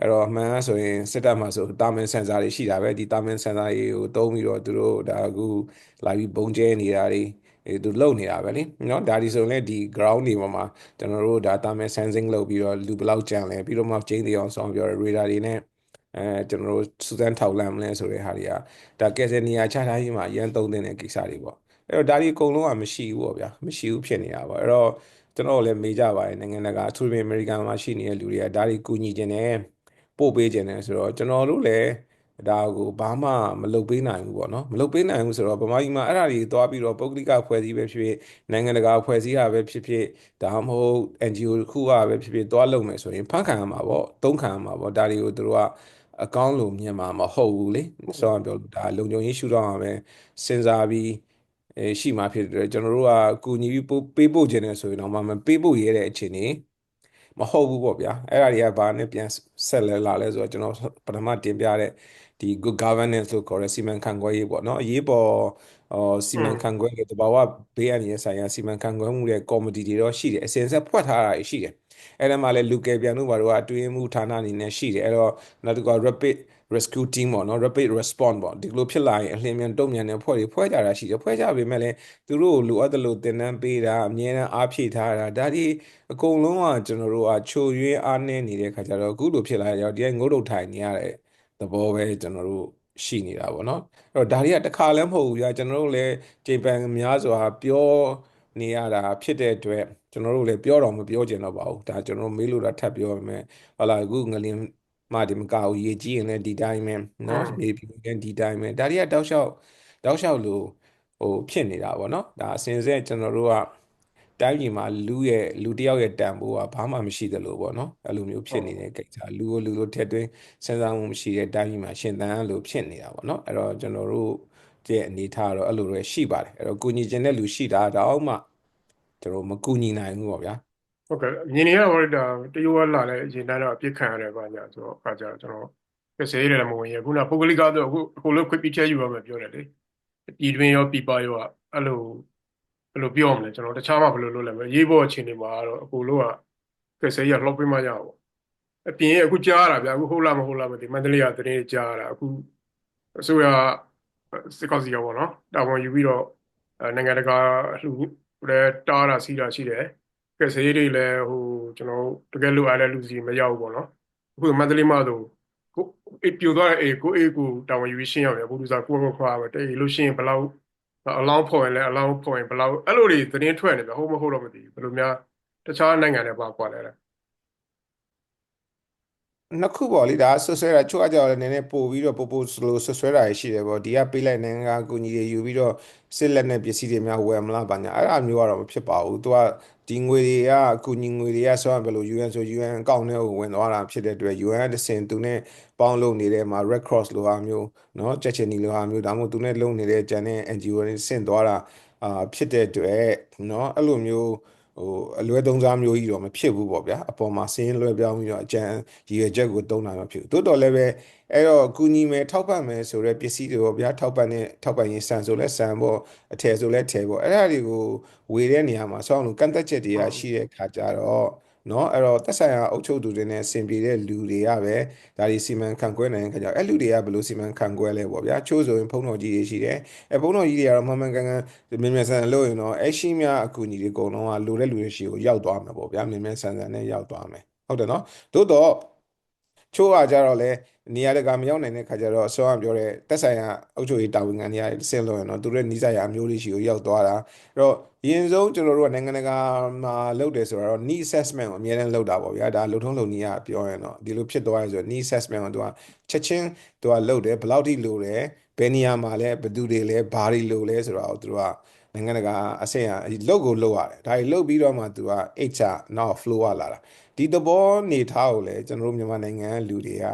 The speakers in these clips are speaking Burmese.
အဲ့တော့အမှန်ကဆိုရင်စစ်တပ်မှာဆိုတာမန်ဆန်ဆာတွေရှိတာပဲဒီတာမန်ဆန်ဆာတွေကိုသုံးပြီးတော့သူတို့ဒါအခုလာပြီးပုံကျဲနေတာတွေအဲသူလုံနေတာပဲလေနော်ဒါဒီဆိုရင်လည်းဒီ ground တွေပေါ်မှာကျွန်တော်တို့ဒါတာမန် sensing လုပ်ပြီးတော့လူဘယ်လောက်ကြံလဲပြီးတော့မှကျင်းတွေအောင်ဆောင်ပြောရ radar တွေနဲ့အဲကျွန်တော်တို့စူးစမ်းထောက်လှမ်းမလဲဆိုတဲ့ဟာတွေကဒါကယ်ဆယ်နေရာချထားရေးမှာအရန်သုံးတဲ့ကိစ္စတွေပေါ့အဲ့တော့ဒါဒီအကုန်လုံးကမရှိဘူးပေါ့ဗျာမရှိဘူးဖြစ်နေတာပေါ့အဲ့တော့ကျွန်တော်လည်းမေးကြပါတယ်နိုင်ငံတကာအထူးသဖြင့်အမေရိကန်မှာရှိနေတဲ့လူတွေကဒါတွေကူညီခြင်းနဲ့ ပို့ပေးခြင်းနဲ့ဆိုတော့ကျွန်တော်တို့လည်းဒါကိုဘာမှမလုပ်ပေးနိုင်ဘူးပေါ့နော်မလုပ်ပေးနိုင်ဘူးဆိုတော့ဗမာပြည်မှာအဲ့ဒါတွေသွားပြီးတော့ပုဂ္ဂလိကဖွဲ့စည်းပဲဖြစ်ဖြစ်နိုင်ငံတကာဖွဲ့စည်းတာပဲဖြစ်ဖြစ်ဒါမှမဟုတ် NGO တစ်ခုကပဲဖြစ်ဖြစ်သွားလုပ်မယ်ဆိုရင်ဖန်ခံရမှာပေါ့တုံးခံရမှာပေါ့ဒါတွေကိုသူတို့ကအကောင်းလို့မြင်မှာမဟုတ်ဘူးလေဆိုတော့ပြောလို့ဒါလုံခြုံရေးရှုထောင့်အောင်ပဲစဉ်းစားပြီးအဲရှိမှဖြစ်တယ်ကျွန်တော်တို့ကကူညီပြီးပေးပို့ခြင်းနဲ့ဆိုရင်တော့မပေးပို့ရတဲ့အခြေအနေ မဟုတ်ဘူးပေါ့ဗျာအဲ့ဒါတွေကဘာနဲ့ပြန်ဆက်လဲလာလဲဆိုတော့ကျွန်တော်ပထမတင်ပြတဲ့ဒီ good governance လို့ခေါ်တဲ့စီမံခန့်ခွဲရေးပေါ့နော်အရေးပေါ်အော်စီမံခန့်ခွဲတဲ့တဘာဝဘေးအန္တရာယ်ဆိုင်ရာစီမံခန့်ခွဲမှုတဲ့ကော်မတီတွေတော့ရှိတယ်အစဉ်ဆက်ဖွဲ့ထားတာရှိတယ်အဲ့ဒါမှလည်းလူကယ်ပြန်တို့ဘာတို့ကအတွင်းမှုဌာနအနေနဲ့ရှိတယ်အဲ့တော့နောက်တစ်ခုက rapid rescue team ပေါ့နော် rapid response ပေါ့ဒီလိုဖြစ်လာရင်အလင်းမြန်တုံ့ပြန်တဲ့ဖွဲ့တွေဖွဲ့ကြတာရှိတယ်ဖွဲ့ကြပေမဲ့လည်းသူတို့လိုအပ်တယ်လို့သင်တန်းပေးတာအမြဲတမ်းအားဖြည့်ထားတာဒါဒီအကုန်လုံးကကျွန်တော်တို့ကချိုရွေးအားနည်းနေတဲ့ခါကျတော့အခုလိုဖြစ်လာကြတော့ဒီကငုတ်တုတ်ထိုင်နေရတဲ့သဘောပဲကျွန်တော်တို့ရှိနေတာပေါ့နော်အဲ့တော့ဒါတွေကတစ်ခါလည်းမဟုတ်ဘူးကြာကျွန်တော်တို့လည်းဂျေပန်များစွာပြောနေရတာဖြစ်တဲ့အတွက်ကျွန်တော်တို့လည်းပြောတော့မပြောချင်တော့ပါဘူးဒါကျွန်တော်မေးလို့တာထပ်ပြောပါမယ်ဟုတ်လားအခုငလင်း မဒီမကဘူးရေကြီးရင်လည်းဒီတိုင်းပဲနော်နေပြီးရင်ဒီတိုင်းပဲဒါတွေကတောက်လျှောက်တောက်လျှောက်လို့ဟိုဖြစ်နေတာပေါ့နော်ဒါအစင်ဆက်ကျွန်တော်တို့ကတိုင်းပြည်မှာလူရဲ့လူတယောက်ရဲ့တန်ဖိုးကဘာမှမရှိသလိုပေါ့နော်အဲ့လိုမျိုးဖြစ်နေတဲ့ကိစ္စလူကိုလူလိုထက်သွင်းစဉ်းစားမှုမရှိတဲ့တိုင်းပြည်မှာရှင်သန်လို့ဖြစ်နေတာပေါ့နော်အဲ့တော့ကျွန်တော်တို့ရဲ့အနေထားတော့အဲ့လိုတွေရှိပါတယ်အဲ့တော့ကုညီကျင်တဲ့လူရှိတာတောင်မှကျွန်တော်မကူညီနိုင်ဘူးပေါ့ဗျာ ဟုတ်ကဲ့မြင်နေရတော့ဒါတရုတ်ကလာတဲ့အရင်တန်းတော့အပြစ်ခံရတယ်ပါညာဆိုတော့အခါကျတော့ကျွန်တော်ပစ္စည်းရတယ်မဝင်ရခုနပုဂ္ဂလိကတော့အခုအခုလို့ခွင့်ပြုချက်ယူရမယ်ပြောတယ်လေပြည်တွင်းရောပြည်ပရောအဲ့လိုဘယ်လိုပြောမလဲကျွန်တော်တခြားမှဘယ်လိုလုပ်လဲမရေးဖို့အခြေအနေမှာတော့အခုလို့ကပစ္စည်းရလှောက်ပေးမှရပါအပြင်အခုကြားရတာဗျအခုဟုတ်လားမဟုတ်လားမသိမန္တလေးကတရင်ကြားရတာအခုအစိုးရစစ်ကောင်စီရောပေါ့နော်တာဝန်ယူပြီးတော့နိုင်ငံတကာလှူလည်းတားတာစီးတာရှိတယ် ကဲဆေးတွေလည်းဟိုကျွန်တော်တကယ်လို့အားလည်းလူစီမရောက်ဘူးပေါ့နော်အခုမန္တလေးမှာဆိုကိုအေးပြိုသွားတဲ့အေးကိုအေးကိုတာဝန်ယူရှင်းရောက်တယ်ဘုဒ္ဓစာကိုကိုခွာပဲတေးလို့ရှင်းဘယ်လောက်အလောင်းဖော်ရင်လည်းအလောင်းဖော်ရင်ဘယ်လောက်အဲ့လိုတွေသတင်းထွက်နေတယ်ဟုတ်မဟုတ်တော့မသိဘူးဘယ်လိုများတခြားနိုင်ငံတွေပါကွာလဲ နှစ်ခုပေါ့လေဒါဆွဆွဲတာချို့အကြောင်းလည်းနည်းနည်းပို့ပြီးတော့ပို့ပို့လို့ဆွဆွဲတာရှိတယ်ပေါ့ဒီကပေးလိုက်နိုင်ငံကအကူအညီတွေယူပြီးတော့စစ်လက်နဲ့ပစ္စည်းတွေများဝယ်မလားဘာညာအဲ့ဒါမျိုးကတော့မဖြစ်ပါဘူးသူကဒီငွေတွေကအကူအညီငွေတွေကဆိုရင်ဘယ်လို UN ဆို UN အကောင့်ထဲကိုဝင်သွားတာဖြစ်တဲ့အတွက် UN တစ်စင်သူနဲ့ပေါင်းလုပ်နေတဲ့မှာ Red Cross လိုဟာမျိုးเนาะချက်ချင်းဒီလိုဟာမျိုးဒါမှမဟုတ်သူနဲ့လုပ်နေတဲ့ဂျန်နဲ့ NGO တွေဆင့်သွားတာအာဖြစ်တဲ့အတွက်เนาะအဲ့လိုမျိုး ဟိုအလွဲသုံးစားမျိုးကြီးတော့မဖြစ်ဘူးပေါ့ဗျာအပေါ်မှာစင်းလွဲပြောင်းပြီးတော့အကြံရည်ရွယ်ချက်ကိုတုံးတာမဖြစ်ဘူးတိုးတော်လည်းပဲအဲ့တော့ကူညီမယ်ထောက်ပံ့မယ်ဆိုတဲ့ပစ္စည်းတွေပေါ့ဗျာထောက်ပံ့တဲ့ထောက်ပံ့ရေးဆန်ဆိုလဲဆန်ပေါ့အထည်ဆိုလဲထည်ပေါ့အဲ့ဒါတွေကိုဝေတဲ့နေရာမှာဆောင်းလို့ကန့်သက်ချက်တွေကရှိတဲ့ခါကြတော့ เนาะအဲ့တော့သက်ဆိုင်ရာအုပ်ချုပ်သူတွေနဲ့အဆင်ပြေတဲ့လူတွေကပဲဒါဒီစီမံခန့်ခွဲနိုင်တဲ့ခါကျတော့အဲ့လူတွေကဘယ်လိုစီမံခန့်ခွဲလဲပေါ့ဗျာချိုးဆိုရင်ဖုံးတော်ကြီးတွေရှိတယ်အဲ့ဖုံးတော်ကြီးတွေကတော့မှန်မှန်ကန်ကန်မြင်မြန်ဆန်ဆန်လုပ်ရင်တော့အဲ့ရှိမြအကူအညီတွေအကုန်လုံးကလိုတဲ့လူတွေရှိကိုရောက်သွားမှာပေါ့ဗျာမြင်မြန်ဆန်ဆန်နဲ့ရောက်သွားမယ်ဟုတ်တယ်နော်သို့တော့ ချိုးကကြတော့လေနေရာတကာမရောက်နိုင်တဲ့ခါကျတော့အစောကပြောတဲ့တက်ဆိုင်ရာအုပ်ချုပ်ရေးတာဝန်ခံတွေအဆင့်လို့ရတော့သူတို့နီးစပ်ရာအမျိုးလေးရှိကိုရောက်သွားတာအဲ့တော့အရင်ဆုံးကျွန်တော်တို့ကနိုင်ငံတကာမှာလုပ်တယ်ဆိုတော့ need assessment ကိုအများနဲ့လုပ်တာပေါ့ဗျာဒါလုံထုံးလုံနည်းကပြောရင်တော့ဒီလိုဖြစ်သွားရဆိုတော့ need assessment ကိုသူကချက်ချင်းသူကလုပ်တယ်ဘယ်လောက်ထိလိုတယ်ဘယ်နေရာမှာလဲဘယ်သူတွေလဲဘာတွေလိုလဲဆိုတော့သူတို့ကနိုင်ငံတကာအဆင့်အလုတ်ကိုလုတ်ရတယ်ဒါတွေလုတ်ပြီးတော့မှသူက HR နောက် flow ကလာတာ ဒီသဘောနေထားကိုလည်းကျွန်တော်တို့မြန်မာနိုင်ငံလူတွေက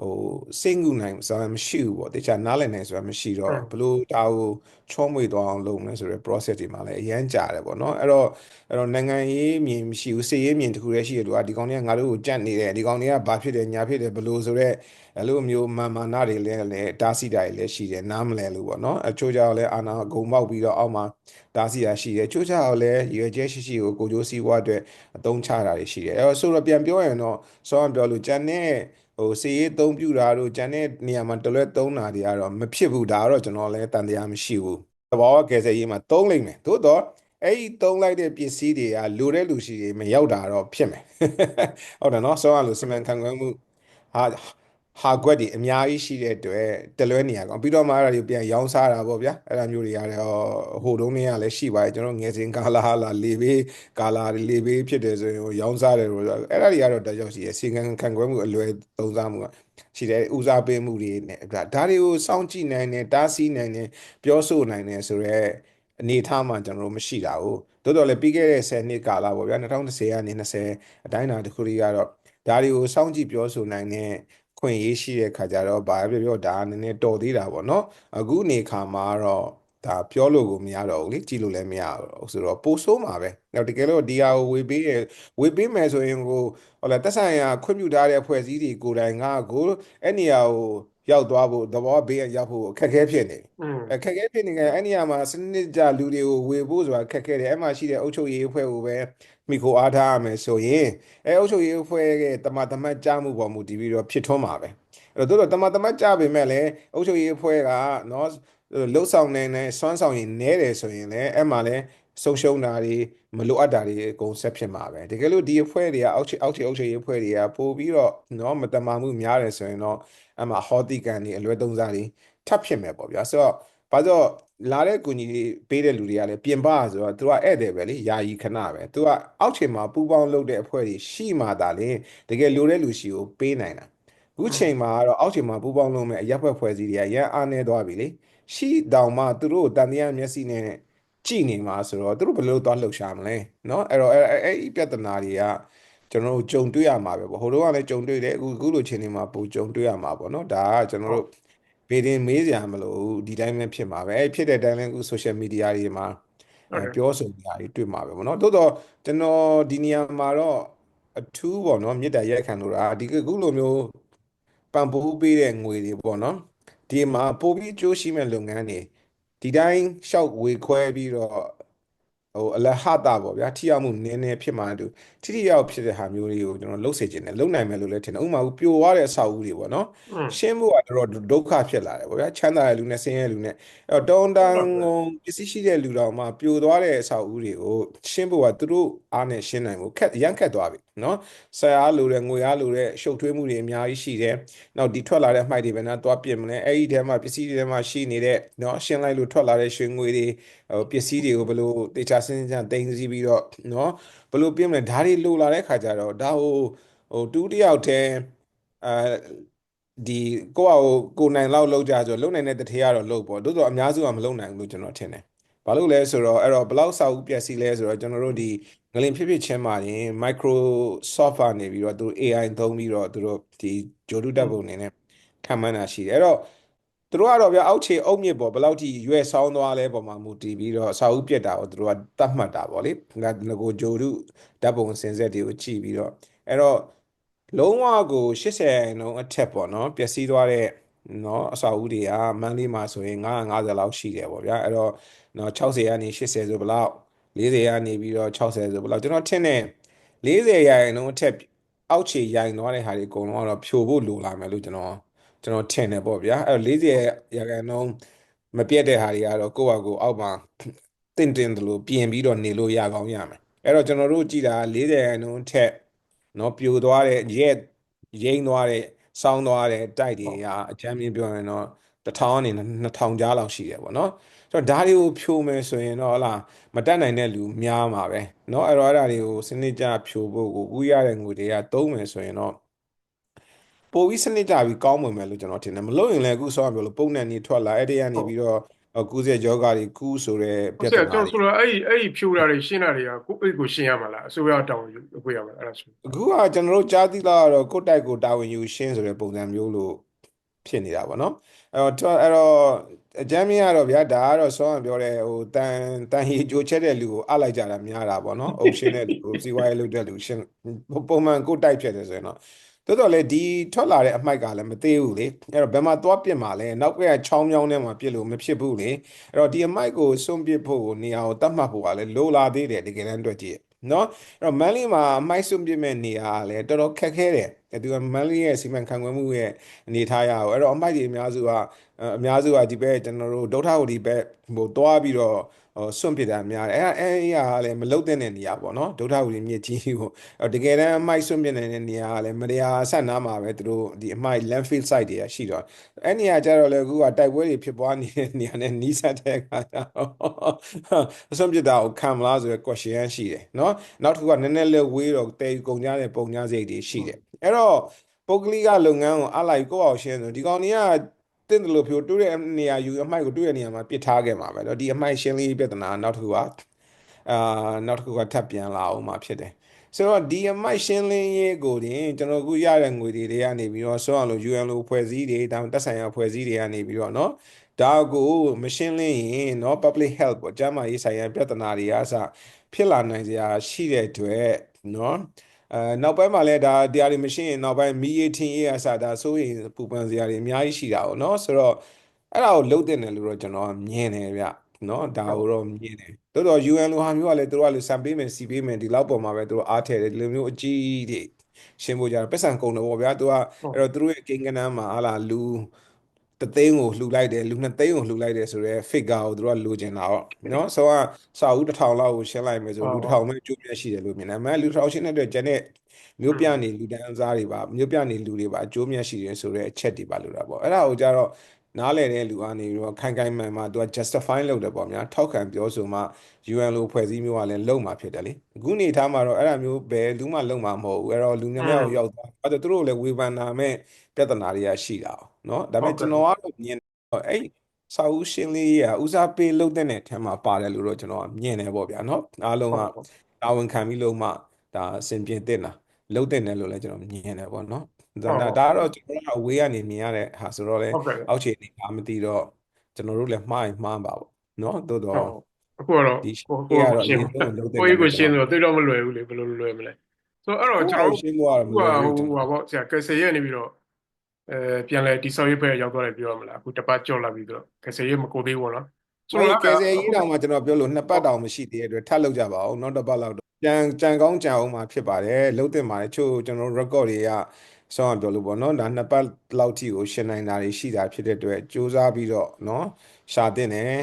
ဟိုစိတ်ငုနိုင်ဆိုတာမရှိဘူးပေါ့တခြားနားလည်နိုင်ဆိုတာမရှိတော့ဘလို့ဒါကိုချောမွေသွားအောင်လုပ်မလဲဆိုတဲ့ process တွေမှာလည်းအရန်ကြာတယ်ပေါ့နော်အဲ့တော့အဲ့တော့နိုင်ငံရေးမြင်မရှိဘူးစိတ်ရေးမြင်တခုတည်းရှိရတူကဒီကောင်တွေကငါတို့ကိုကြက်နေတယ်ဒီကောင်တွေကဘာဖြစ်တယ်ညာဖြစ်တယ်ဘလို့ဆိုတော့အဲ့လိုမျိုးမာမာနာတွေလည်းလည်းတားဆီးတာတွေလည်းရှိတယ်နားမလဲလို့ပေါ့နော်အချို့ကြောင့်လည်းအာနာဂုံပေါက်ပြီးတော့အောက်မှာတားဆီးတာရှိတယ်ချို့ကြောင့်လည်းရွေကျဲရှိရှိကိုကိုကျိုးစည်းဝါအတွက်အသုံးချတာတွေရှိတယ်အဲ့တော့ဆိုတော့ပြန်ပြောရင်တော့စောအောင်ပြောလို့ကြံတဲ့ ဟိုစီရေးသုံးပြတာတို့ကျန်တဲ့နေရာမှာတလွဲသုံးတာတွေကတော့မဖြစ်ဘူးဒါကတော့ကျွန်တော်လည်းတန်တရားမရှိဘူးသဘောကယ်ဆယ်ရေးမှာသုံးလိုက်မယ်သို့တော့အဲ့ဒီသုံးလိုက်တဲ့ပစ္စည်းတွေကလိုတဲ့လူရှိတွေမရောက်တာတော့ဖြစ်မယ်ဟုတ်တယ်နော်ဆောင်းရလို့စီမံခန့်ခွဲမှုဟာ ဟာကွက်တွေအများကြီးရှိတဲ့အတွက်တလွဲနေရကောင်ပြီးတော့မှအဲ့ဒါတွေပြန်ရောင်းစားတာပေါ့ဗျာအဲ့ဒါမျိုးတွေရတယ်ဟိုတုန်းကလည်းရှိပါတယ်ကျွန်တော်ငယ်စဉ်ကာလာလာလေဘေးကာလာလေဘေးဖြစ်တယ်ဆိုရင်ရောင်းစားတယ်လို့အဲ့ဒါတွေကတော့တကြောက်ရှိတယ်စီကံခံခွဲမှုအလွယ်သုံးစားမှုကရှိတယ်ဦးစားပေးမှုတွေနဲ့ဒါတွေကိုစောင့်ကြည့်နိုင်တယ်တားဆီးနိုင်တယ်ပြောဆိုနိုင်တယ်ဆိုတော့အနေထားမှာကျွန်တော်တို့မရှိတာဘူးတိုးတော်လည်းပြီးခဲ့တဲ့10နှစ်ကာလပေါ့ဗျာ2010ကနေ20အတိုင်းအတာတစ်ခုကြီးကတော့ဒါတွေကိုစောင့်ကြည့်ပြောဆိုနိုင်တဲ့ ခွင့်ရေးရှိတဲ့ခါကျတော့ဘာပဲပြောဒါနည်းနည်းတော်သေးတာပေါ့နော်အခုအနေခါမှာတော့ဒါပြောလို့ကိုမရတော့ဘူးလေကြည့်လို့လည်းမရတော့ဆိုတော့ပိုဆိုးမှာပဲနောက်တကယ်လို့ဒီဟာကိုဝေပေးရဝေပေးမယ်ဆိုရင်ကိုဟောလာတက်ဆိုင်ရာခွင့်ပြုထားတဲ့အဖွဲ့အစည်းတွေကိုယ်တိုင်ကကိုအဲ့နေရာကိုရောက်သွားဖို့သဘောဘေးရောက်ဖို့အခက်အခဲဖြစ်နေอืมအခက်အခဲဖြစ်နေကြအဲ့နေရာမှာစနစ်ကြလူတွေကိုဝေဖို့ဆိုတာခက်ခဲတယ်အဲ့မှာရှိတဲ့အုပ်ချုပ်ရေးအဖွဲ့ကိုပဲ မိခိုအားထားရမယ်ဆိုရင်အဲအုပ်ချုပ်ရေးအဖွဲ့ရဲ့တမန်တမတ်ကြားမှုပေါ်မူတည်ပြီးတော့ဖြစ်ထွန်းမှာပဲအဲ့တော့တို့တော့တမန်တမတ်ကြားပေမဲ့လည်းအုပ်ချုပ်ရေးအဖွဲ့ကနော်လှုပ်ဆောင်နေနေစွမ်းဆောင်ရင်နဲတယ်ဆိုရင်လည်းအဲ့မှာလည်းဆုံးရှုံးတာတွေမလိုအပ်တာတွေအကုန်ဆက်ဖြစ်မှာပဲတကယ်လို့ဒီအဖွဲ့တွေကအောက်ခြေအောက်ခြေအုပ်ချုပ်ရေးအဖွဲ့တွေကပို့ပြီးတော့နော်မတမာမှုများတယ်ဆိုရင်တော့အဲ့မှာဟောတိကန်တွေအလွဲသုံးစားတွေထပ်ဖြစ်မယ်ပေါ့ဗျာဆိုတော့ဘာလို့ လာတဲ့ကူညီပေးတဲ့လူတွေကလည်းပြင်ပဆိုတော့သူကဧည့်သည်ပဲလေယာယီခဏပဲသူကအောက်ခြေမှာပူပေါင်းလုပ်တဲ့အဖွဲ့တွေရှိမှသာလေတကယ်လိုတဲ့လူရှိကိုပေးနိုင်တာအခုချိန်မှာကတော့အောက်ခြေမှာပူပေါင်းလုပ်မဲ့အရက်ဖွဲ့ဖွဲ့စည်းတွေကရန်အားနေသွားပြီလေရှိတောင်မှသူတို့တန်တရားမျက်စိနဲ့ကြည်နေမှာဆိုတော့သူတို့ဘယ်လိုသွားလှုပ်ရှားမလဲเนาะအဲ့တော့အဲ့အဲ့ဒီပြဿနာတွေကကျွန်တော်တို့ကြုံတွေ့ရမှာပဲပေါ့ဟိုတုန်းကလည်းကြုံတွေ့တယ်အခုအခုလိုချိန်နေမှာပိုကြုံတွေ့ရမှာပေါ့เนาะဒါကကျွန်တော်တို့ ဘေးတင်မေးစရာမလိုဘူးဒီတိုင်းပဲဖြစ်မှာပဲအဲ့ဖြစ်တဲ့တိုင်းလည်းအခု social media တွေမှာဟုတ်အဲတယ်ပြောဆိုနေရတွေတွေ့မှာပဲဗောနော်တိုးတော့ကျွန်တော်ဒီနေရာမှာတော့အထူးဗောနော်မေတ္တာရက်ခံလို့တာဒီအခုလိုမျိုးပံပိုးပေးတဲ့ငွေတွေဗောနော်ဒီမှာပို့ပြီးကြိုးရှိမဲ့လုပ်ငန်းတွေဒီတိုင်းရှောက်ဝေခွဲပြီးတော့ ဟိုအလဟတာဗောဗျာထိရောက်မှုနည်းနည်းဖြစ်မှာတူထိထိရောက်ဖြစ်တဲ့ဟာမျိုးတွေကိုကျွန်တော်လှုပ်စေခြင်းနဲ့လှုပ်နိုင်မယ်လို့လည်းထင်တယ်ဥပမာပြိုသွားတဲ့အဆောက်အဦတွေဗောနော်อืมရှင်းဖို့ကတော့ဒုက္ခဖြစ်လာတယ်ဗောဗျာချမ်းသာတဲ့လူနဲ့ဆင်းရဲတဲ့လူနဲ့အဲ့တော့တောင်းတန်းငုံပစ္စည်းရှိတဲ့လူတော်မှာပြိုသွားတဲ့အဆောက်အဦတွေကိုရှင်းဖို့ကသူတို့အားနဲ့ရှင်းနိုင်ဖို့ခက်ရမ်းခက်သွားပြီနော်ဆရာအားလိုတဲ့ငွေအားလိုတဲ့ရှုပ်ထွေးမှုတွေအများကြီးရှိတယ်နောက်ဒီထွက်လာတဲ့အမှိုက်တွေပဲနော်သွားပြင်မလဲအဲ့ဒီထဲမှာပစ္စည်းတွေထဲမှာရှိနေတဲ့နော်ရှင်းလိုက်လို့ထွက်လာတဲ့ရွှေငွေတွေဟိုပစ္စည်းတွေကိုဘယ်လိုတေချာစင်းစင်းချမ်းတင်စီပြီးတော့နော်ဘယ်လိုပြင်မလဲဒါတွေလိုလာတဲ့ခါကျတော့ဒါဟိုဟိုတူးတစ်ယောက်တည်းအာဒီကိုယ့်အကိုကိုယ်နိုင်လောက်လောက်ကြဆိုလုံနိုင်တဲ့တထေးကတော့လုံပေါ့တိုးတော့အများစုကမလုံနိုင်ဘူးလို့ကျွန်တော်ထင်တယ်။ဘာလို့လဲဆိုတော့အဲ့တော့ဘယ်လောက်စာအုပ်ပြည့်စည်လဲဆိုတော့ကျွန်တော်တို့ဒီ ငလင်ဖြစ်ဖြစ်ချင်းမှာရင် Microsoft ကနေပြီးတော့သူတို့ AI သုံးပြီးတော့သူတို့ဒီဂျိုဒုတပ်ပုံနေနဲ့ခံမှန်းတာရှိတယ်။အဲ့တော့သူတို့ကတော့ဗျာအောက်ခြေအုပ်မြစ်ပေါ့ဘယ်လောက်ထိရွယ်ဆောင်းသွားလဲပုံမှာမူတည်ပြီးတော့စာအုပ်ပြက်တာကိုသူတို့ကတတ်မှတ်တာပေါ့လေ။ငါငကိုဂျိုဒုဓာတ်ပုံစင်ဆက်တွေကိုကြည့်ပြီးတော့အဲ့တော့လုံးဝကို80ရာခိုင်နှုန်းအထက်ပေါ့နော်ပျက်စီးသွားတဲ့နော်အဆောက်အဦတွေကမန်းလေးမှာဆိုရင်950လောက်ရှိတယ်ပေါ့ဗျာအဲ့တော့နော်60ကနေ80ဆိုဘယ်လောက် 40ကနေပြီးတော့60ဆိုဘယ်လောက်ကျွန်တော်ထင်တယ်40ရာခိုင်နှုန်းအထက်အောက်ခြေရိုင်သွားတဲ့ဟာတွေအကုန်လုံးကတော့ဖြိုဖို့လိုလာမယ်လို့ကျွန်တော်ကျွန်တော်ထင်တယ်ပေါ့ဗျာအဲ့တော့40ရာခိုင်နှုန်းမပြတ်တဲ့ဟာတွေကတော့ကိုယ့်ဟာကိုယ်အောက်မှာတင့်တင်တယ်လို့ပြင်ပြီးတော့နေလို့ရကောင်းရမယ်အဲ့တော့ကျွန်တော်တို့ကြည့်တာ40ရာခိုင်နှုန်းအထက်နော်ပြိုသွားတဲ့ရက်ရိမ့်သွားတဲ့စောင်းသွားတဲ့တိုက်တွေကအချမ်းမြင်ပြောရင်တော့တစ်ထောင်ကနေနှစ်ထောင်ကြားလောက်ရှိတယ်ပေါ့နော်ဆို တော့ဒါတွေကိုဖြိုမယ်ဆိုရင်တော့ဟလာမတက်နိုင်တဲ့လူများမှာပဲเนาะအဲ့တော့အဲ့ဒါတွေကိုစနစ်ကျဖြိုဖို့ကိုဥရတဲ့ငွေတွေကသုံးမယ်ဆိုရင်တော့ပိုပြီးစနစ်ကျပြီးကောင်းဝင်မယ်လို့ကျွန်တော်ထင်တယ်မလို့ရင်လည်းအခုဆောင်းပြောလို့ပုံနဲ့နေထွက်လာအဲ့ဒီကနေပြီးတော့ကူးစက်ယောဂါတွေကူးဆိုတဲ့ပြ ဟုတ် ဿ ကဲ့ နာ ကျွန် တွေ တော်ဆိုတော့အဲ့ဒီအဲ့ဒီဖြိုးတာတွေရှင်းတာတွေကကိုယ့်အိတ်ကိုရှင်းရမှာလားအစိုးရတောင်းယူကိုရမှာလားအဲ့ဒါဆို အခုကကျွန်တော်တို့ကြားသိလာတော့ကိုယ့်တိုက်ကိုတာဝန်ယူရှင်းဆိုတဲ့ပုံစံမျိုးလို့ဖြစ်နေတာပေါ့နော် အဲ့တော့ထွက်အဲ့တော့အကြမ်းမြင်ကတော့ဗျာဒါကတော့ဆောင်းကပြောတဲ့ဟိုတန်တန်ဟီကြိုချက်တဲ့လူကိုအလိုက်ကြတာများတာပေါ့နော်အုပ်ရှင်းတဲ့လူကိုစီဝါရေးလုပ်တဲ့လူရှင်းပုံမှန်ကိုယ့်တိုက်ဖြစ်တယ်ဆိုရင်တော့တော်တော်လေဒီထွက်လာတဲ့အမှိုက်ကလည်းမသေးဘူးလေအဲ့တော့ဘယ်မှာသွားပြစ်မှာလဲနောက်ကချောင်းမြောင်းထဲမှာပြစ်လို့မဖြစ်ဘူးလေအဲ့တော့ဒီအမိုက်ကိုစွန့်ပစ်ဖို့ကိုနေရာကိုတတ်မှတ်ဖို့ကလည်းလိုလာသေးတယ်တကယ်တမ်းအတွက်ကြည့် နော်အဲ့တော့မန်လေးမှာမိုက်စွန့်ပြစ်မဲ့နေရာကလည်းတော်တော်ခက်ခဲတယ်သူကမန်လေးရဲ့စီမံခန့်ခွဲမှုရဲ့အနေထားရအောင်အဲ့တော့အမိုက်တွေအများစုကအများစုကဒီဘက်ကျွန်တော်တို့ဒုထဝတီဘက်ဟိုတွားပြီးတော့ စွန့်ပစ်တာများတယ်အဲ့အဲ့အရာကလည်းမလုတ်တဲ့နေရာပေါ့နော်ဒုဋ္ဌဝတီမြစ်ကြီးကိုအဲ့တကယ်တမ်းအမိုက်စွန့်ပစ်နေတဲ့နေရာကလည်းမတရားဆက်နားမှာပဲသူတို့ဒီအမိုက် landfill site တွေကရှိတော့အဲ့နေရာကျတော့လေအခုကတိုက်ပွဲတွေဖြစ်ပွားနေတဲ့နေရာနဲ့နီးစပ်တဲ့အခါကျတော့အစွန့်ပစ်တာကိုခံမလားဆိုတဲ့ question ရှိတယ်နော်နောက်တစ်ခုကနည်းနည်းလေးဝေးတော့တေကုန်ကြတဲ့ပုံညာစိတ်တွေရှိတယ်အဲ့တော့ပုဂ္ဂလိကလုပ်ငန်းကိုအလိုက်ကိုယ့်အောင်ရှင်းဆိုဒီကောင်တွေက တင့်တယ်လို့ပြောတွေ့တဲ့နေရာယူအမိုက်ကိုတွေ့တဲ့နေရာမှာပစ်ထားခဲ့မှာပဲเนาะဒီအမိုက်ရှင်းလေးပြဿနာနောက်တစ်ခုကအာနောက်တစ်ခုကထပ်ပြန်လာအောင်မှာဖြစ်တယ်ဆိုတော့ဒီအမိုက်ရှင်းလင်းရေးကိုတင်ကျွန်တော်အခုရတဲ့ငွေတွေတွေကနေပြီးတော့ဆောအောင်လို့ UN လို့ဖွဲ့စည်းတွေဒါမှတက်ဆိုင်ရာဖွဲ့စည်းတွေကနေပြီးတော့เนาะဒါကိုမရှင်းလင်းရင်เนาะ public health ပေါ့ကျန်းမာရေးဆိုင်ရာပြဿနာတွေအားစဖြစ်လာနိုင်စရာရှိတဲ့အတွက်เนาะ အဲနောက်ပိုင်းမှာလည်းဒါတရားတွေမရှိရင်နောက်ပိုင်းမီးရေးထင်းရေးအစဒါဆိုရင်ပူပန်စရာတွေအများကြီးရှိတာပေါ့နော်ဆိုတော့အဲ့ဒါကိုလှုပ်တင်တယ်လို့တော့ကျွန်တော်မြင်တယ်ဗျနော်ဒါကိုတော့မြင်တယ်တိုးတော့ UN လိုဟာမျိုးကလည်းတို့ကလည်းစံပေးမယ်စီပေးမယ်ဒီလောက်ပေါ်မှာပဲတို့အားထည့်တယ်ဒီလိုမျိုးအကြီးကြီးရှင်းဖို့ကြတာပတ်စံကုန်တယ်ပေါ့ဗျာတို့ကအဲ့တော့တို့ရဲ့ကိန်းကနန်းမှာဟာလာလူ တသိန်းကိုလှူလိုက်တယ်လူနှစ်သိန်းကိုလှူလိုက်တယ်ဆိုတော့ figure ကိုသူတို့ကလိုချင်တာပေါ့နော်ဆိုတော့စာဦးတစ်ထောင်လောက်ကိုရှင်းလိုက်မယ်ဆိုလူတစ်ထောင်ပဲအကျိုးပြရှိတယ်လို့မြင်တယ်အမှန်လူတစ်ထောင်ရှင်းတဲ့အတွက်ကျန်တဲ့မျိုးပြနေလူတန်းစားတွေပါမျိုးပြနေလူတွေပါအကျိုးမြတ်ရှိတယ်ဆိုတော့အချက်တွေပါလို့တာပေါ့အဲ့ဒါကိုကြတော့နားလည်တဲ့လူအနေပြီးတော့ခိုင်ခိုင်မှန်မှသူက justify လုပ်တယ်ပေါ့ဗျာထောက်ခံပြောဆိုမှ UN လိုဖွဲ့စည်းမျိုးကလည်းလုံမှာဖြစ်တယ်လေအခုနေထားမှာတော့အဲ့ဒါမျိုးဘယ်သူမှလုံမှာမဟုတ်ဘူးအဲ့တော့လူများများကိုရောက်သွားအဲ့တော့သူတို့လည်းဝေဖန်နာမဲ့ပြဿနာတွေကရှိတာ哦 เนาะဒါပေမဲ့ကျွန်တော်ကတော့မြင်တော့အဲ့စာအုပ်ရှင်းလေးရဦးစားပေးလုပ်တဲ့အထက်မှာပါတယ်လို့တော့ကျွန်တော်မြင်တယ်ပေါ့ဗျာเนาะအားလုံးကတာဝန်ခံပြီးလို့မှဒါအစဉ်ပြေတင်တာလုပ်တဲ့တယ်လို့လည်းကျွန်တော်မြင်တယ်ပေါ့เนาะဒါဒါဒါကတော့ကျွန်တော်ကအဝေးကနေမြင်ရတဲ့ဟာဆိုတော့လေ ဟုတ်ကဲ့ အောက်ခြေအနေအားမသိတော့ကျွန်တော်တို့လည်းမှားရင်မှားပါပေါ့เนาะသို့တော့ အခုကတော့ ဒီ ကို ရှင်း ကို ရတော့ ရှင်း အရင်ဆုံးလုပ်တဲ့ ကိုကြီးကို တယ် ရှင်းဆိုတော့တိတ်တော့မလွယ်ဘူးလေဘယ်လိုလွယ်မလဲဆိုတော့အဲ့တော့ကျွန်တော် ရှင်းဖို့ကတော့မ ဟို လွယ် ဟာ ဘူး ဟိုဟာပေါ့ဆရာကယ်ဆယ်ရက်နေပြီးတော့ အဲပြန်လဲတိဆောက်ရေးဖက်ရောက်သွားတယ်ပြောရမလားအခုတပတ်ကြော်လာပြီးတော့ကယ်ဆယ်ရက်မကိုသေးဘူးနော်ဆိုဆိုတော့တော့ကယ်ဆယ်ရေးတောင်မှကျွန်တော်ပြောလို့နှစ်ပတ်တောင်မရှိသေးတဲ့အတွက်ထပ်လုပ်ကြပါဦးနောက်တစ်ပတ်လောက်တော့ကြံကြံကောင်းကြံအောင်မှဖြစ်ပါတယ်လုံးတင်ပါတယ်ချို့ကျွန်တော် record တွေကဆောင်းပြောလို့ပေါ့နော်ဒါနှစ်ပတ်လောက်ထိကိုရှင်းနိုင်တာတွေရှိတာဖြစ်တဲ့အတွက်စူးစမ်းပြီးတော့နော်ရှာတင်တယ်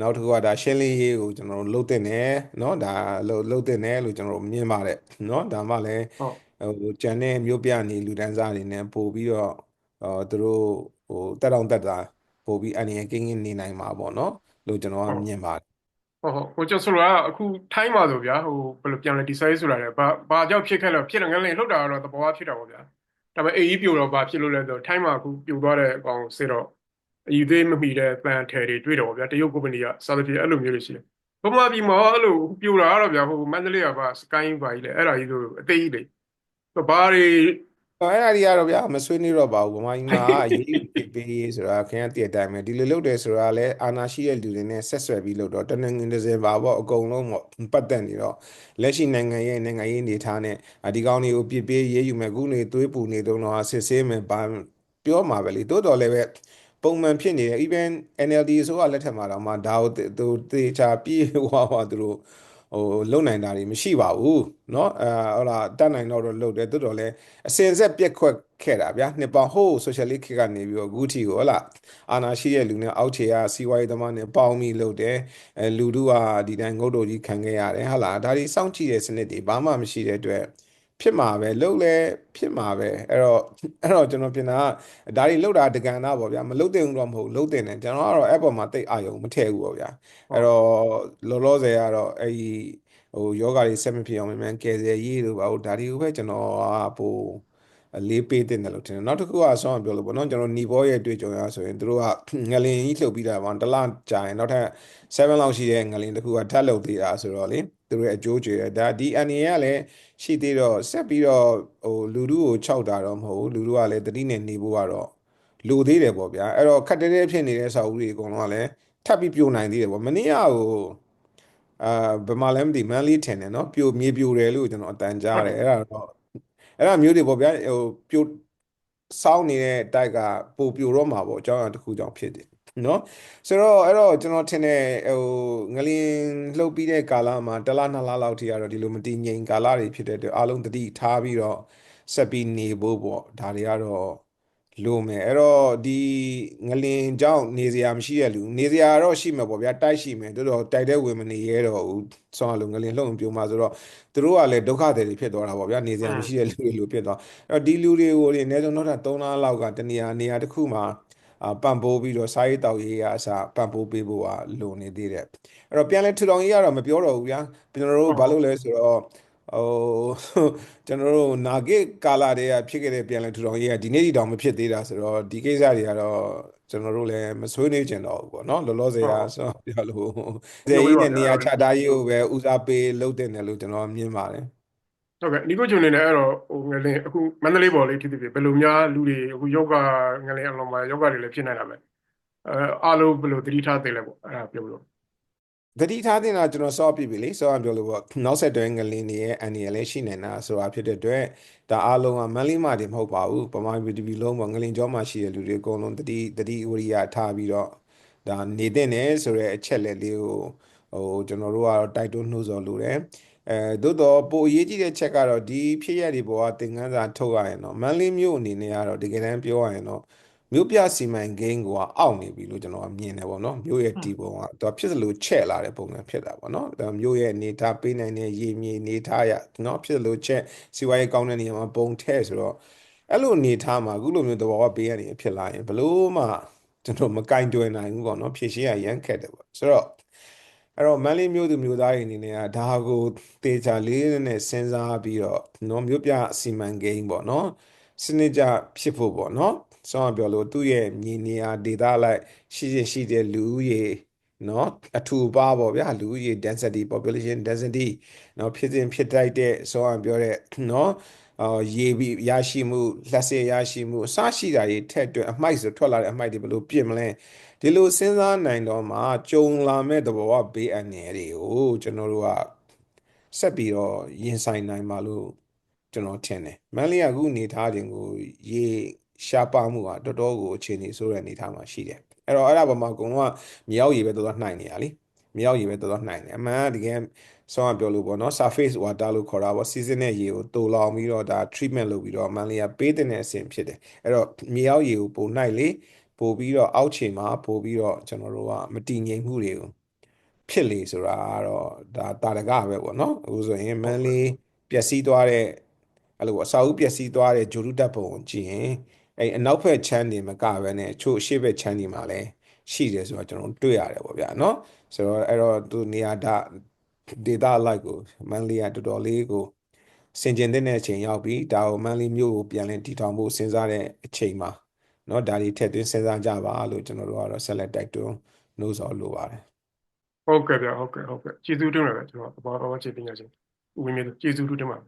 နောက်တစ်ခုကဒါရှင်းလင်းရေးကိုကျွန်တော်တို့လုပ်တင်တယ်နော်ဒါလုပ်လုပ်တင်တယ်လို့ကျွန်တော်တို့မြင်ပါတယ်နော်ဒါမှလည်းဟုတ်ဟိုကျန်တဲ့မြို့ပြနေလူတန်းစားတွေနဲ့ပို့ပြီးတော့ ဟောသူတို့ဟိုတက်တောင့်တက်တာပို့ပြီးအနေနဲ့ကင်းကင်းနေနိုင်မှာပေါ့နော်လို့ကျွန်တော်ကမြင်ပါတယ်ဟုတ်ဟုတ်ဟိုကျွန်တော်ဆိုတော့အခုထိုင်းမှာဆိုဗျာဟိုဘယ်လိုပြန်လဲဒီဆိုရေးဆိုတာလေဘာဘာကြောင့်ဖြစ်ခဲ့လဲဖြစ်တယ်ငလင်းလှုပ်တာကတော့သဘောဖြစ်တာပေါ့ဗျာဒါပေမဲ့အေးကြီးပြိုတော့ဘာဖြစ်လို့လဲဆိုတော့ထိုင်းမှာအခုပြိုသွားတဲ့အကောင်စစ်တော့အယူသေးမမီတဲ့ပန်ထယ်တွေတွေ့တော့ဗျာတရုတ်ကုမ္ပဏီကစာသဖြင့်အဲ့လိုမျိုးတွေရှိတယ်ဘုမပြည်မှာအဲ့လိုပြိုတာကတော့ဗျာဟိုမန္တလေးကဘာစကိုင်းဘာကြီးလေအဲ့ဒါကြီးဆိုအသေးကြီးလေဘာတွေ အဲ့ဒါတွေကတော့ဗျာမဆွေးနွေးတော့ပါဘူးဗမာပြည်မှာအရေးယူပေးပေးရေးဆိုတာခင်ဗျာတည့်တဲ့အတိုင်းပဲဒီလိုလုပ်တယ်ဆိုတာလည်းအာဏာရှိတဲ့လူတွေနဲ့ဆက်ဆွဲပြီးလုပ်တော့တနင်္ဂနွေတစ်စင်ပါပေါ့အကုန်လုံးပေါ့ပတ်သက်နေတော့လက်ရှိနိုင်ငံရဲ့နိုင်ငံရေးအနေထားနဲ့ဒီကောင်းတွေကိုပြစ်ပေးရေးယူမယ်ခုနေသွေးပူနေတော့တော့စစ်ဆေးမယ်ဘာပြောမှာပဲလေတိုးတော်လည်းပဲပုံမှန်ဖြစ်နေတယ် even NLD ဆိုတာလက်ထက်မှာတော့မှဒါကိုသူတေချာပြေးဟွာဟွာသူတို့ ဟိုလုံနိုင်တာတွေမရှိပါဘူးเนาะအဲဟိုလာတတ်နိုင်တော့တော့လုပ်တယ်တိုးတော်လဲအစင်ဆက်ပြက်ခွက်ခဲ့တာဗျာနှစ်ပေါင်ဟိုးဆိုရှယ်လစ်ခေတ်ကနေပြီးတော့အခုထိကိုဟလာအာနာရှိတဲ့လူနဲ့အောက်ခြေကစီးပွားရေးသမားနဲ့ပေါင်းပြီးလုပ်တယ်အဲလူတို့ကဒီတိုင်းငုတ်တော်ကြီးခံခဲ့ရတယ်ဟာလာဒါတွေစောင့်ကြည့်တဲ့စနစ်တွေဘာမှမရှိတဲ့အတွက် ဖြစ်မှာပဲလှုပ်လဲဖြစ်မှာပဲအဲ့တော့အဲ့တော့ကျွန်တော်ပြင်တာကဒါတွေလှုပ်တာတကန်တာပေါ့ဗျာမလှုပ်တဲ့ဘူးတော့မဟုတ်လှုပ်တဲ့နဲ့ကျွန်တော်ကတော့အဲ့ပေါ်မှာတိတ်အာယုံမထည့်ဘူးပေါ့ဗျာအဲ့တော့လောလောဆယ်ကတော့အဲ့ဒီဟိုယောဂါတွေဆက်မဖြစ်အောင်မြန်မြန်ကယ်ဆယ်ရေးတို့ပါဟိုဒါတွေကိုပဲကျွန်တော်ကပို အလေးပေးတင်တယ်လို့ထင်တယ်နောက်တစ်ခုကဆောင်းပြောလို့ပေါ့နော်ကျွန်တော်ညီဘောရဲ့တွေ့ကြုံရဆိုရင်သူတို့ကငလင်ကြီးလှုပ်ပြီးတာပေါ့တစ်လကြာရင်နောက်ထပ်7လောက်ရှိတဲ့ငလင်တစ်ခုကထပ်လှုပ်သေးတာဆိုတော့လေသူတို့ရဲ့အကျိုးကျွေးတယ်ဒါဒီအနေရကလည်းရှိသေးတော့ဆက်ပြီးတော့ဟိုလူတို့ကိုခြောက်တာတော့မဟုတ်ဘူးလူတို့ကလည်းတတိနဲ့နေဖို့ကတော့လိုသေးတယ်ပေါ့ဗျာအဲ့တော့ခက်တဲတဲဖြစ်နေတဲ့စာအုပ်တွေအကုန်လုံးကလည်းထပ်ပြီးပြိုနိုင်သေးတယ်ပေါ့မနေ့ကဟိုအာဘယ်မှာလဲမသိမန်းလေးထင်တယ်နော်ပြိုမြေပြိုတယ်လို့ကျွန်တော်အတန်ကြားတယ်အဲ့ဒါတော့ အဲ့ဒါမျိုးတွေပေါ့ဗျာဟိုပြိုစောင်းနေတဲ့တိုက်ကပိုပြိုတော့မှာပေါ့အကြောင်းအရာတစ်ခုကြောင့်ဖြစ်တယ်နော်ဆိုတော့အဲ့တော့ကျွန်တော်ထင်တယ်ဟိုငလင်လှုပ်ပြီးတဲ့ကာလမှာတစ်လနှစ်လလောက်ထိကတော့ဒီလိုမတည်ငြိမ်ကာလတွေဖြစ်တဲ့အတွက်အားလုံးသတိထားပြီးတော့ဆက်ပြီးနေဖို့ပေါ့ဒါတွေကတော့ လိုမယ်အဲ့တော့ဒီငလင်ကြောင့်နေစရာမရှိတဲ့လူနေစရာတော့ရှိမှာပေါ့ဗျာတိုက်ရှိမယ်တော်တော်တိုက်တဲ့ဝင်မနေရဲတော့ဘူးဆောင်းလို့ငလင်လှုပ်ရင်ပြုံးမှာဆိုတော့သူတို့ကလည်းဒုက္ခတွေဖြစ်သွားတာပေါ့ဗျာနေစရာမရှိတဲ့လူတွေလိုဖြစ်သွားအဲ့တော့ဒီလူတွေကိုဒီအနည်းဆုံးနောက်ထပ်3လလောက်ကတနေရာနေရာတစ်ခုမှာအာပံ့ပိုးပြီးတော့စားရေးတောက်ရေးအစားပံ့ပိုးပေးဖို့ကလိုနေသေးတယ်အဲ့တော့ပြန်လဲထူထောင်ရေးကတော့မပြောတော့ဘူးဗျာကျွန်တော်တို့ဘာလို့လဲဆိုတော့ ဟိုကျွန်တော်တို့နာဂစ်ကာလာတွေကဖြစ်ခဲ့တဲ့ပြန်လဲထူထောင်ရေးကဒီနေ့ဒီတောင်မဖြစ်သေးတာဆိုတော့ဒီကိစ္စတွေကတော့ကျွန်တော်တို့လည်းမဆွေးနွေးကြတော့ဘူးပေါ့နော်လောလောဆယ်ကဆိုတော့ပြောလို့ဇေယီနဲ့နေရာချထားရေးကိုပဲဦးစားပေးလုပ်တဲ့တယ်လို့ကျွန်တော်မြင်ပါတယ်ဟုတ်ကဲ့ဒီကိုကျွန်နေလည်းအဲ့တော့ဟိုငလင်အခုမန္တလေးပေါ်လေးဖြစ်ဖြစ်ဘယ်လိုများလူတွေအခုယောဂငလင်အလုံးမှာယောဂတွေလည်းဖြစ်နေတာပဲအဲအားလုံးဘယ်လိုသတိထားသိလဲပေါ့အဲ့ဒါပြောလို့ သတိထားတင်တာကျွန်တော်စောပြပြီလေစောအောင်ပြောလို့ပေါ့နောက်ဆက်တွဲငလင်းတွေရဲ့အန်ရလည်းရှိနေတာဆိုတာဖြစ်တဲ့အတွက်ဒါအားလုံးကမန်လေးမာတွေမဟုတ်ပါဘူးပမာဗီဒီဗီလုံးပေါ့ငလင်းကြောမှာရှိတဲ့လူတွေအကုန်လုံးသတိသတိဝရိယထားပြီးတော့ဒါနေတဲ့နေဆိုတဲ့အချက်လက်လေးကိုဟိုကျွန်တော်တို့ကတော့တိုက်တွန်းနှိုးဆော်လိုတယ်အဲသို့တော့ပိုအရေးကြီးတဲ့ချက်ကတော့ဒီဖြစ်ရတဲ့ဘောကသင်ခန်းစာထုတ်ရရင်တော့မန်လေးမျိုးအနေနဲ့ကတော့တကယ်တမ်းပြောရရင်တော့ မြို့ပြစီမံကိန်းကအောက်နေပြီလို့ကျွန်တော်ကမြင်တယ်ပေါ့နော်မြို့ရဲ့တီပုံကသူကဖြစ်စလို့ချဲ့လာတဲ့ပုံစံဖြစ်တာပေါ့နော်ဒါမြို့ရဲ့အနေထားပေးနိုင်တဲ့ရေမြေအနေထားရနော်ဖြစ်စလို့ချဲ့စီဝါရေးကောင်းတဲ့နေရာမှာပုံထဲ့ဆိုတော့အဲ့လိုအနေထားမှာအခုလိုမျိုးသဘောကပေးရနေဖြစ်လာရင်ဘလို့မှကျွန်တော်မကင်တွယ်နိုင်ဘူးပေါ့နော်ဖြည့်ရှင်းရရမ်းခက်တယ်ပေါ့ဆိုတော့အဲ့တော့မန်လေးမျိုးသူမျိုးသားတွေအနေနဲ့ကဒါကိုတေချာလေးနဲ့စဉ်းစားပြီးတော့နော်မြို့ပြစီမံကိန်းပေါ့နော်စနစ်ကြဖြစ်ဖို့ပေါ့နော် ဆောင်းပြောလို့သူ့ရဲ့မြေနေရာဒေသလိုက်ရှိရှိရှိတဲ့လူဦးရေနော်အထူပါပေါ့ဗျာလူဦးရေ density population density နော်ဖြစ်စဉ်ဖြစ်တိုက်တဲ့ဆောင်းပြောတဲ့နော်အော်ရေပြီးရရှိမှုလက်ဆက်ရရှိမှုအစရှိတာတွေထက်တွင်အမိုက်ဆိုထွက်လာတဲ့အမိုက်တွေဘယ်လိုပြင်မလဲဒီလိုစဉ်းစားနိုင်တော့မှကြုံလာမဲ့သဘောကဘေးအန္တရာယ်တွေကိုကျွန်တော်တို့ကဆက်ပြီးတော့ရင်ဆိုင်နိုင်ပါလို့ကျွန်တော်ထင်တယ်မန်လေးကအခုနေထားခြင်းကိုရေ ရှားပါမှုကတော်တော်ကိုအခြေအနေဆိုးတဲ့အနေထားမှာရှိတယ်အဲ့တော့အဲ့ဒါပေါ်မှာအကုန်လုံးကမြေအောက်ရေပဲတော်တော်နှိုင်နေရလीမြေအောက်ရေပဲတော်တော်နှိုင်နေအမှန်ကတကယ်ဆောင်းကပြောလို့ပေါ့နော် surface water လို့ခေါ်တာပေါ့ season နဲ့ရေကိုတူလောင်ပြီးတော့ဒါ treatment လုပ်ပြီးတော့မန်လေးကပေးတဲ့အဆင့်ဖြစ်တယ်အဲ့တော့မြေအောက်ရေကိုပိုနှိုက်လေပိုပြီးတော့အောက်ခြေမှာပိုပြီးတော့ကျွန်တော်တို့ကမတည်ငြိမ်မှုတွေကိုဖြစ်လေဆိုတာကတော့ဒါတာရကပဲပေါ့နော်အခုဆိုရင်မန်လေးပျက်စီးသွားတဲ့အဲ့လိုပေါ့အစာအုပ်ပျက်စီးသွားတဲ့ဂျိုရုတပ်ပုံကိုကြည့်ရင် အဲ့အနောက်ဘက်ချမ်းတွေမကဘဲနဲ့ချို့အရှေ့ဘက်ချမ်းတွေမှာလည်းရှိတယ်ဆိုတော့ကျွန်တော်တွေ့ရတယ်ပေါ့ဗျာနော်ဆိုတော့အဲ့တော့သူနေရာဒါဒေတာလိုက်ကိုမန်လေးကတော်တော်လေးကိုစင်ကျင်တဲ့အချိန်ရောက်ပြီးဒါကိုမန်လေးမျိုးကိုပြန်လည်တည်ထောင်ဖို့စဉ်းစားတဲ့အချိန်မှာเนาะဒါတွေထည့်သွင်းစဉ်းစားကြပါလို့ကျွန်တော်တို့ကတော့ဆက်လက်တိုက်တွန်းနှိုးဆော်လိုပါတယ် ဟုတ်ကဲ့ဗျဟုတ်ကဲ့ဟုတ်ကဲ့ကျေးဇူးတင်ပါတယ်ကျွန်တော်ဘာဘာကျေးပညာရှင်ဦးဝင်းမြတ်ကျေးဇူးတင်ပါတယ်